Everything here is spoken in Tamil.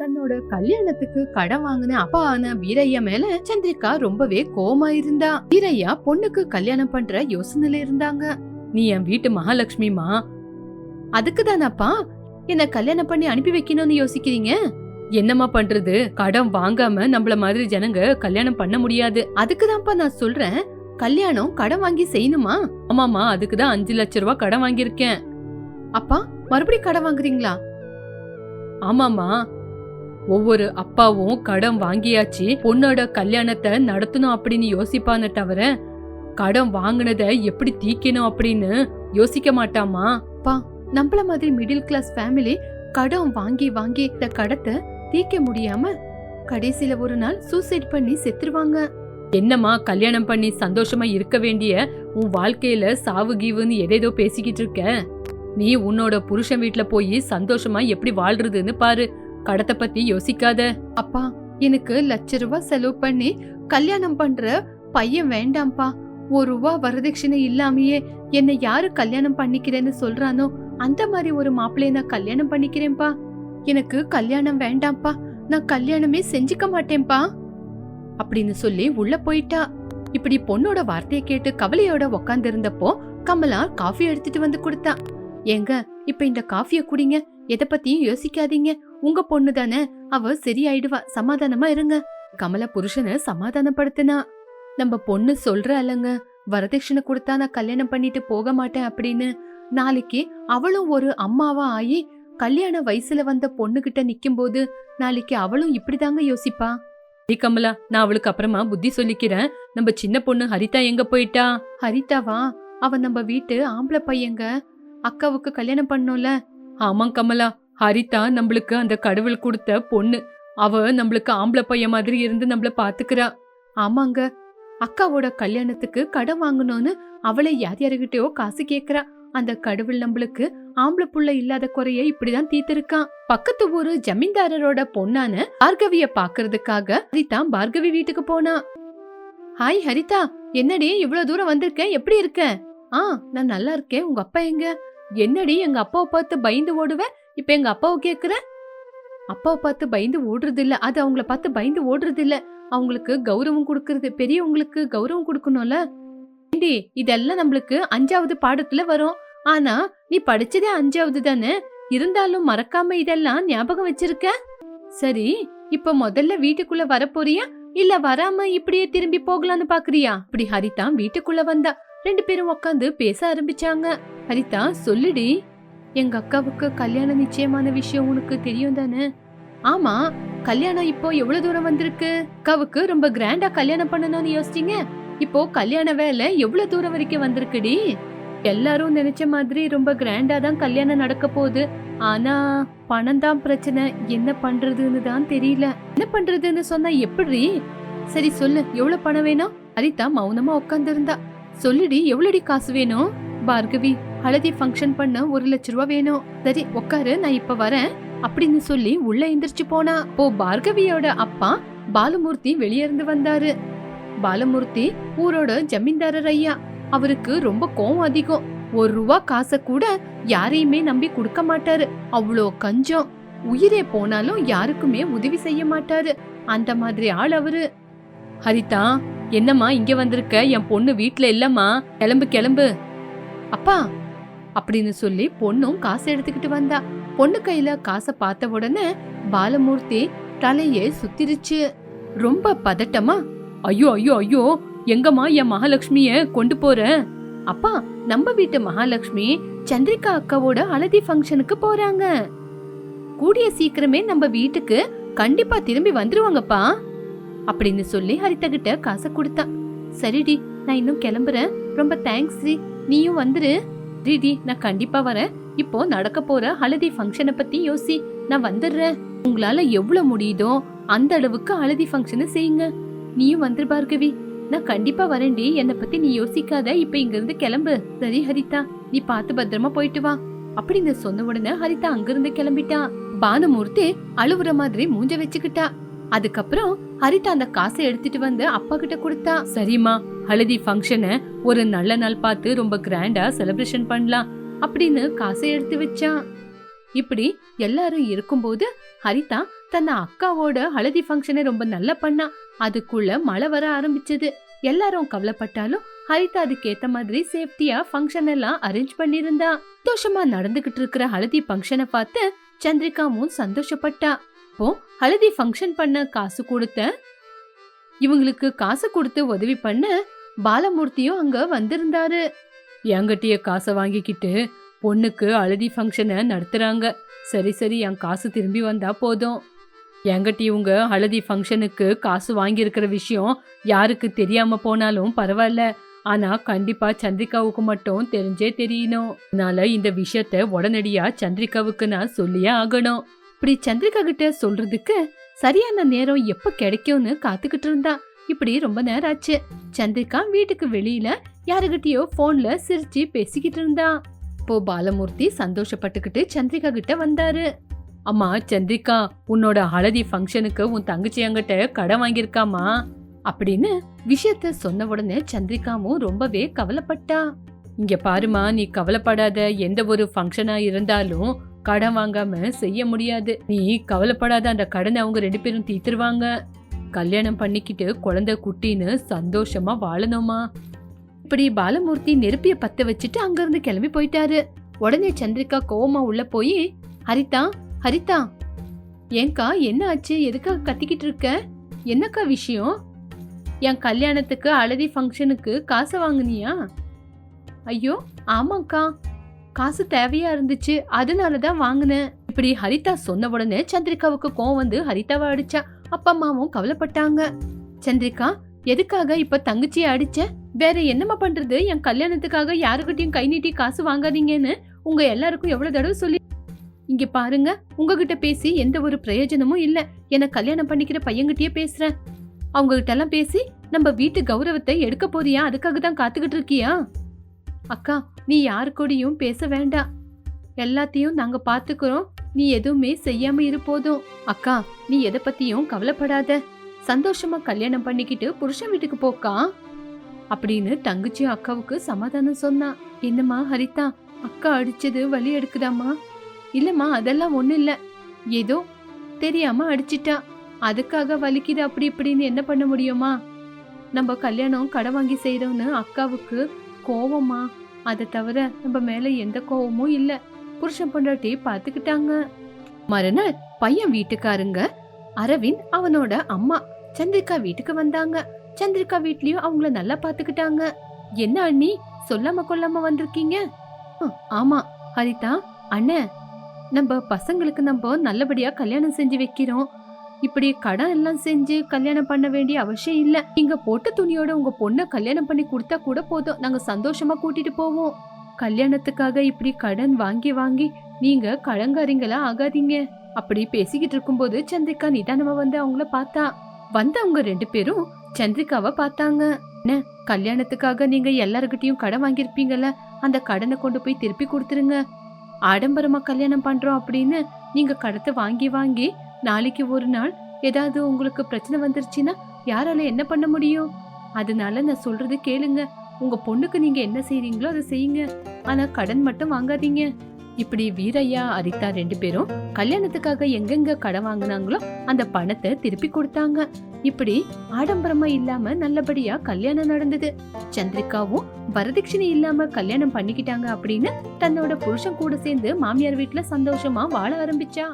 தன்னோட கல்யாணத்துக்கு கடன் வாங்கின அப்பாவான வீரையா மேல சந்திரிகா ரொம்பவே கோமா இருந்தா. வீரையா பொண்ணுக்கு கல்யாணம் பண்ற யோசனையில இருந்தாங்க. நீ என் வீட்டு மகாலட்சுமிமா அதுக்கு தானப்பா என்ன கல்யாணம் பண்ணி அனுப்பி வைக்கணும்னு யோசிக்கிறீங்க? என்னம்மா பண்றது? கடன் வாங்காம நம்மள மாதிரி ஜனங்க கல்யாணம் பண்ண முடியாது. அதுக்கு நான் சொல்றேன். கல்யாணம் கடன் வாங்கி செய்யணுமா? ஆமாமா அதுக்கு தான் அஞ்சு லட்ச ரூபாய் கடன் வாங்கியிருக்கேன். அப்பா மறுபடியும் கடன் வாங்குறீங்களா? ஆமாமா ஒவ்வொரு அப்பாவும் கடன் வாங்கியாச்சு. பொண்ணோட கல்யாணத்தை நடத்தணும் அப்படின்னு யோசிப்பானே தவிர கடன் வாங்குனத எப்படி தீக்கணும் அப்படின்னு யோசிக்க மாட்டாமா? பா நம்மள மாதிரி மிடில் கிளாஸ் ஃபேமிலி கடன் வாங்கி வாங்கி இந்த கடத்தை தீக்க முடியாம கடைசில ஒரு நாள் சூசைட் பண்ணி செத்துருவாங்க. என்னம்மா கல்யாணம் பண்ணி சந்தோஷமா இருக்க வேண்டிய உன் வாழ்க்கையில சாவு கீவுன்னு எதேதோ பேசிக்கிட்டு இருக்க? நீ உன்னோட புருஷன் வீட்ல போய் சந்தோஷமா எப்படி வாழ்றதுன்னு பாரு. கடத்தை பத்தி யோசிக்காத. அப்பா எனக்கு லட்ச ரூபாய் செலவு பண்ணி கல்யாணம் பண்ற பையன் வேண்டாம்ப்பா. ஒரு ரூபா வரதட்சணை இல்லாமயே என்னை யாரு கல்யாணம் பண்ணிக்கிறேன்னு சொல்றானோ அந்த மாதிரி ஒரு மாப்பிள்ளைய நான் கல்யாணம் பண்ணிக்கிறேன்ப்பா. எனக்கு கல்யாணம் வேண்டாம்ப்பா. நான் கல்யாணமே செஞ்சுக்க மாட்டேன்ப்பா. அப்படின்னு சொல்லி உள்ள போயிட்டா. இப்படி பொண்ணோட வார்த்தையை கேட்டு கவலையோட உக்காந்து இருந்தப்போ கமலா காஃபி எடுத்துட்டு வந்து கொடுத்தா. ஏங்க இப்ப இந்த காஃபிய குடிங்க எதை பத்தியும் யோசிக்காதீங்க. உங்க பொண்ணு தானே. அவ சரியாயிடுவா. சமாதானமா இருங்க. கமலா புருஷனை சமாதானப்படுத்தினா. நம்ம பொண்ணு சொல்ற அல்லங்க. வரதட்சணை கொடுத்தா நான் கல்யாணம் பண்ணிட்டு போக மாட்டேன் அப்படின்னு. நாளைக்கு அவளும் ஒரு அம்மாவா ஆகி கல்யாண வயசுல வந்த பொண்ணுகிட்ட நிக்கும்போது நாளைக்கு அவளும் இப்படிதாங்க யோசிப்பா. சரி கமலா நான் அவளுக்கு அப்புறமா புத்தி சொல்லிக்கிறேன். நம்ம சின்ன பொண்ணு ஹரிதா எங்க போயிட்டா? ஹரிதாவா? அவ நம்ம வீட்டு ஆம்பளை பையங்க. அக்காவுக்கு கல்யாணம் பண்ணோம்ல. ஆமாம் கமலா. ஹரிதா நம்மளுக்கு அந்த கடவுள் கொடுத்த பொண்ணு. அவ நம்மளுக்கு ஆம்பளை பையன் மாதிரி இருந்து நம்மள பாத்துக்கிறா. ஆமாங்க. அக்காவோட கல்யாணத்துக்கு கடன் வாங்கணும்னு அவளை யார் யாருகிட்டயோ காசு கேக்குறா. அந்த கடவுள் நம்மளுக்கு ஆம்பளை புள்ள இல்லாத குறைய இப்படிதான் தீத்திருக்கான் பக்கத்து ஊரு ஜமீன்தாரரோட பொண்ணான பார்கவிய பாக்குறதுக்காக ஹரிதா பார்கவி வீட்டுக்கு போனா. ஹாய் ஹரிதா என்னடி இவ்வளவு தூரம் வந்திருக்க? எப்படி இருக்க? ஆ நான் நல்லா இருக்கேன். உங்க அப்பா எங்க? என்னடி எங்க அப்பாவை பார்த்து பயந்து ஓடுவேன் இப்ப எங்க அப்பாவை கேக்குற? அப்பாவை பார்த்து பயந்து ஓடுறது இல்ல அது அவங்கள பார்த்து பயந்து ஓடுறது இல்ல அவங்களுக்கு கௌரவம் கொடுக்கறது பெரியவங்களுக்கு கௌரவம் கொடுக்கணும்ல? ஏண்டி இதெல்லாம் நம்மளுக்கு அஞ்சாவது பாடத்துல வரும். ஆனா நீ படிச்சதே அஞ்சாவது தானே? இருந்தாலும் மறக்காம இதெல்லாம் ஞாபகம் வச்சிருக்க? சரி இப்ப முதல்ல வீட்டுக்குள்ள வரப்போறியா இல்ல வராம இப்படியே திரும்பி போகலான்னு பாக்குறியா? இப்படி ஹரிதா வீட்டுக்குள்ள வந்தா. ரெண்டு பேரும் உட்காந்து பேச ஆரம்பிச்சாங்க. ஹரிதா சொல்லுடி. எங்க அக்காவுக்கு கல்யாணம் நிச்சயமான விஷயம் உனக்கு தெரியும் தானே? ஆமா கல்யாணம் இப்போ எவ்வளவு தூரம் வந்திருக்கு? அக்காவுக்கு ரொம்ப கிராண்டா கல்யாணம் பண்ணணும்னு யோசிச்சீங்க? இப்போ கல்யாண வேலை எவ்வளவு தூரம் வரைக்கும் வந்திருக்குடி? எல்லாரும் நினைச்ச மாதிரி ரொம்ப கிராண்டா தான் கல்யாணம் நடக்க போகுது. ஆனா பணம் தான் பிரச்சனை. என்ன பண்றதுன்னு தான் தெரியல. என்ன பண்றதுன்னு சொன்னா எப்படி? சரி சொல்லு எவ்வளவு பணம் வேணும்? அரிதா மௌனமா உட்கார்ந்திருந்தா. சொல்லுடி எவ்வளோடி காசு வேணும்? பார்கவி ஹலதி ஃபங்க்ஷன் பண்ண ஒரு லட்ச ரூபா வேணும். சரி உட்காரு நான் இப்ப வரேன். அப்படின்னு சொல்லி உள்ள எந்திரிச்சு போனா. போ பார்கவியோட அப்பா பாலமூர்த்தி வெளியே இருந்து வந்தாரு. பாலமூர்த்தி ஊரோட ஜமீன்தாரர் ஐயா. அவருக்கு ரொம்ப கோவம் அதிகம். ஒரு ரூபா காசை கூட யாரையுமே நம்பி கொடுக்க மாட்டாரு. அவ்வளோ கஞ்சம். உயிரே போனாலும் யாருக்குமே உதவி செய்ய மாட்டாரு. அந்த மாதிரி ஆள் அவரு. ஹரிதா என்னம்மா இங்க வந்திருக்க? என் பொண்ணு வீட்டுல இல்லம்மா. கிளம்பு கிளம்பு. அப்பா அப்படின்னு சொல்லி பொண்ணும் காசு எடுத்துக்கிட்டு வந்தா. பொண்ணு கையில காசை பார்த்த உடனே பாலமூர்த்தி தலையே சுத்திருச்சு. ரொம்ப பதட்டமா ஐயோ ஐயோ ஐயோ எங்கம்மா என் மகாலட்சுமிய கொண்டு போற? அப்பா நம்ம வீட்டு மகாலட்சுமி சந்திரிகா அக்காவோட அழதி ஃபங்க்ஷனுக்கு போறாங்க. கூடிய சீக்கிரமே நம்ம வீட்டுக்கு கண்டிப்பா திரும்பி வந்துருவாங்கப்பா அப்படின்னு சொல்லி ஹரிதா கிட்ட காசை கொடுத்தா. சரிடி நான் இன்னும் கிளம்புறேன். ரொம்ப தேங்க்ஸ் நீயும் வந்துரு. தீதி நான் கண்டிப்பா வரேன். இப்போ நடக்க போற ஹளதி ஃபங்க்ஷனை பத்தி யோசி. நான் வந்துடுறேன். உங்களால எவ்வளவு முடியுதோ அந்த அளவுக்கு ஹளதி ஃபங்க்ஷனை செய்யுங்க. நீயும் வந்துரு பார்கவி நான் கண்டிப்பா வரேன்டி என்னை பத்தி நீ யோசிக்காத. இப்ப இங்க இருந்து கிளம்பு. சரி ஹரிதா. நீ பார்த்து பத்திரமா போயிட்டு வா. அப்படின்னு சொன்ன உடனே ஹரிதா அங்கிருந்து கிளம்பிட்டா. பானுமூர்த்தி அழுவுற மாதிரி மூஞ்ச வச்சுக்கிட்டா. அதுக்கப்புறம் ஹரிதா அந்த காசை எடுத்துட்டு வந்து அப்பா கிட்ட கொடுத்தா சரிம்மா ஹளதி ஃபங்க்ஷனை ஒரு நல்ல நாள் பார்த்து ரொம்ப கிராண்டா செலிப்ரேஷன் பண்ணலாம் அப்படின்னு காசை எடுத்து வச்சான் இப்படி எல்லாரும் இருக்கும்போது ஹரிதா தன் அக்காவோட ஹலதி ஃபங்க்ஷனை ரொம்ப நல்லா பண்ணா. அதுக்குள்ள மழை வர ஆரம்பிச்சது. எல்லாரும் கவலைப்பட்டாலும் ஹரிதா அதுக்கேத்த மாதிரி சேஃப்டியா ஃபங்க்ஷன் எல்லாம் அரேஞ்ச் பண்ணிருந்தா சந்தோஷமா நடந்துகிட்டு இருக்கிற ஹலதி ஃபங்க்ஷனை பார்த்து சந்திரிகாவும் சந்தோஷப்பட்டா. அப்போ ஹல்தி ஃபங்க்ஷன் பண்ண காசு கொடுத்த? இவங்களுக்கு காசு கொடுத்து உதவி பண்ண பாலமூர்த்தியும் அங்க வந்திருந்தாரு. என்கிட்டயே காசை வாங்கிக்கிட்டு பொண்ணுக்கு அழுதி ஃபங்க்ஷனை நடத்துறாங்க. சரி சரி என் காசு திரும்பி வந்தா போதும். என்கிட்ட இவங்க அழுதி ஃபங்க்ஷனுக்கு காசு வாங்கியிருக்கிற விஷயம் யாருக்கு தெரியாம போனாலும் பரவாயில்ல. ஆனா கண்டிப்பா சந்திரிகாவுக்கு மட்டும் தெரிஞ்சே தெரியணும். அதனால இந்த விஷயத்த உடனடியா சந்திரிகாவுக்கு நான் சொல்லியே ஆகணும். இப்படி சந்திரிகா கிட்ட சொல்றதுக்கு சரியான நேரம் எப்ப கிடைக்கும்னு காத்துக்கிட்டு இருந்தா. இப்படி ரொம்ப நேரம் ஆச்சு. சந்திரிகா வீட்டுக்கு வெளியில யாருகிட்டயோ போன்ல சிரிச்சு பேசிக்கிட்டு இருந்தா. இப்போ பாலமூர்த்தி சந்தோஷப்பட்டுக்கிட்டு சந்திரிகா கிட்ட வந்தாரு. அம்மா சந்திரிகா உன்னோட ஹளதி ஃபங்க்ஷனுக்கு உன் தங்கச்சி என்கிட்ட கடன் வாங்கியிருக்காமா அப்படின்னு விஷயத்த சொன்ன உடனே சந்திரிகாவும் ரொம்பவே கவலைப்பட்டா. இங்க பாருமா நீ கவலைப்படாத. எந்த ஒரு ஃபங்க்ஷனா இருந்தாலும் கடன் வாங்காம செய்ய முடியாது. நீ கவலைப்படாத அந்த கடனை அவங்க ரெண்டு பேரும் தீத்துருவாங்க கல்யாணம் பண்ணிக்கிட்டு குழந்தை குட்டின்னு சந்தோஷமா வாழணுமா? இப்படி பாலமூர்த்தி நெருப்பிய பத்த வச்சுட்டு அங்கிருந்து கிளம்பி போயிட்டாரு. உடனே சந்திரிகா கோவமா உள்ள போய் ஹரிதா ஹரிதா ஏன்க்கா என்ன ஆச்சு? எதுக்காக கத்திக்கிட்டு இருக்க? என்னக்கா விஷயம்? என் கல்யாணத்துக்கு அழதி ஃபங்க்ஷனுக்கு காசை வாங்குனியா? ஐயோ ஆமாக்கா காசு தேவையா இருந்துச்சு அதனால தான் வாங்கினேன். இப்படி ஹரிதா சொன்ன உடனே சந்திரிகாவுக்கு கோவம் வந்து ஹரிதாவை அடிச்சா அப்பா அம்மாவும் கவலைப்பட்டாங்க. சந்திரிகா எதுக்காக இப்ப தங்கச்சியை அடிச்ச? வேற என்னம்மா பண்றது? என் கல்யாணத்துக்காக யாருக்கிட்டையும் கை நீட்டி காசு வாங்காதீங்கன்னு உங்க எல்லாருக்கும் எவ்வளவு தடவை சொல்லி இங்க பாருங்க உங்ககிட்ட பேசி எந்த ஒரு பிரயோஜனமும் இல்ல. என கல்யாணம் பண்ணிக்கிற பையன்கிட்டயே பேசுறேன். அவங்க கிட்ட எல்லாம் பேசி நம்ம வீட்டு கௌரவத்தை எடுக்க போறியா? அதுக்காக தான் காத்துக்கிட்டு இருக்கியா? அக்கா நீ யார் கூடயும் பேச வேண்டாம் எல்லாத்தையும் நாங்க பாத்துக்கிறோம். நீ எதுவுமே செய்யாம இரு போதும். அக்கா நீ எதை பத்தியும் கவலைப்படாத. சந்தோஷமா கல்யாணம் பண்ணிக்கிட்டு புருஷன் வீட்டுக்கு போக்கா? அப்படின்னு தங்கச்சி அக்காவுக்கு சமாதானம் சொன்னா. என்னம்மா ஹரிதா அக்கா அடிச்சது வலி எடுக்குதாம்மா? இல்லம்மா அதெல்லாம் ஒண்ணும் இல்ல. ஏதோ தெரியாம அடிச்சிட்டா. அதுக்காக வலிக்குது அப்படி இப்படின்னு என்ன பண்ண முடியுமா? நம்ம கல்யாணம் கடன் வாங்கி செய்யறோம்னு அக்காவுக்கு கோவமா? அதை தவிர நம்ம மேல எந்த கோவமும் இல்ல. புருஷன் பொண்டாட்டி பாத்துக்கிட்டாங்க. மறுநாள் பையன் வீட்டுக்காருங்க அரவிந்த் அவனோட அம்மா சந்திரிகா வீட்டுக்கு வந்தாங்க. சந்திரிகா வீட்லயும் அவங்கள நல்லா பாத்துக்கிட்டாங்க. என்ன அண்ணி சொல்லாம கொல்லாம வந்திருக்கீங்க? ஆமா ஹரிதா அண்ணே. நம்ம பசங்களுக்கு நம்ம நல்லபடியா கல்யாணம் செஞ்சு வைக்கிறோம். இப்படி கடன் எல்லாம் செஞ்சு கல்யாணம் பண்ண வேண்டிய அவசியம் இல்ல. நீங்க போட்ட துணியோட உங்க பொண்ணை கல்யாணம் பண்ணி கொடுத்தா கூட போதும். நாங்க சந்தோஷமா கூட்டிட்டு போவோம். கல்யாணத்துக்காக இப்படி கடன் வாங்கி வாங்கி நீங்க கடங்காரிங்களா ஆகாதீங்க. அப்படி பேசிக்கிட்டு இருக்கும்போது சந்திரிகா நிதானமா வந்து அவங்கள பார்த்தா. வந்தவங்க ரெண்டு பேரும் சந்திரிகாவை பார்த்தாங்க. என்ன? கல்யாணத்துக்காக நீங்க எல்லாருக்கிட்டையும் கடன் வாங்கியிருப்பீங்கல்ல? அந்த கடனை கொண்டு போய் திருப்பி கொடுத்துருங்க. ஆடம்பரமா கல்யாணம் பண்றோம் அப்படின்னு நீங்க கடத்தை வாங்கி வாங்கி நாளைக்கு ஒரு நாள் ஏதாவது உங்களுக்கு பிரச்சனை வந்துருச்சுன்னா யாரால என்ன பண்ண முடியும்? அதனால நான் சொல்றது கேளுங்க. உங்க பொண்ணுக்கு நீங்க என்ன செய்றீங்களோ அதை செய்யுங்க. ஆனா கடன் மட்டும் வாங்காதீங்க. இப்படி வீரையா அரிதா ரெண்டு பேரும் கல்யாணத்துக்காக எங்கெங்க கடன் வாங்கினாங்களோ அந்த பணத்தை திருப்பி கொடுத்தாங்க. இப்படி ஆடம்பரமா இல்லாம நல்லபடியா கல்யாணம் நடந்தது. சந்திரிகாவும் வரதட்சணை இல்லாம கல்யாணம் பண்ணிக்கிட்டாங்க அப்படின்னு தன்னோட புருஷன் கூட சேர்ந்து மாமியார் வீட்டுல சந்தோஷமா வாழ ஆரம்பிச்சா.